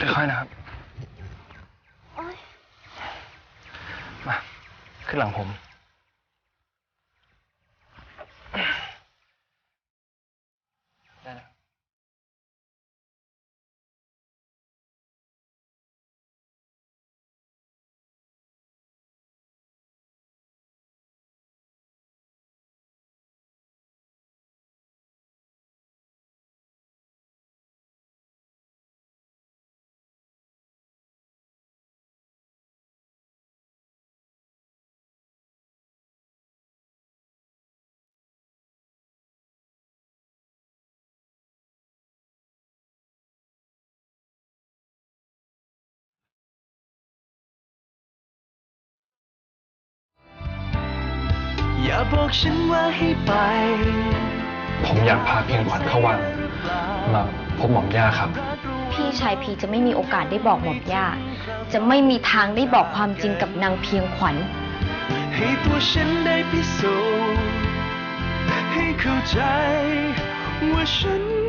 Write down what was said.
ค่อยๆนะครับโอ๊ยมา ขึ้นหลังผม บอกฉันว่าให้ไป ผมอยากพาเพียงขวัญเข้าวังมาพบหม่อมย่าครับ พี่ชายพีจะไม่มีโอกาสได้บอกหม่อมย่า จะไม่มีทางได้บอกความจริงกับนางเพียงขวัญ ให้ตัวฉันได้พิสูจน์ให้เข้าใจว่าฉัน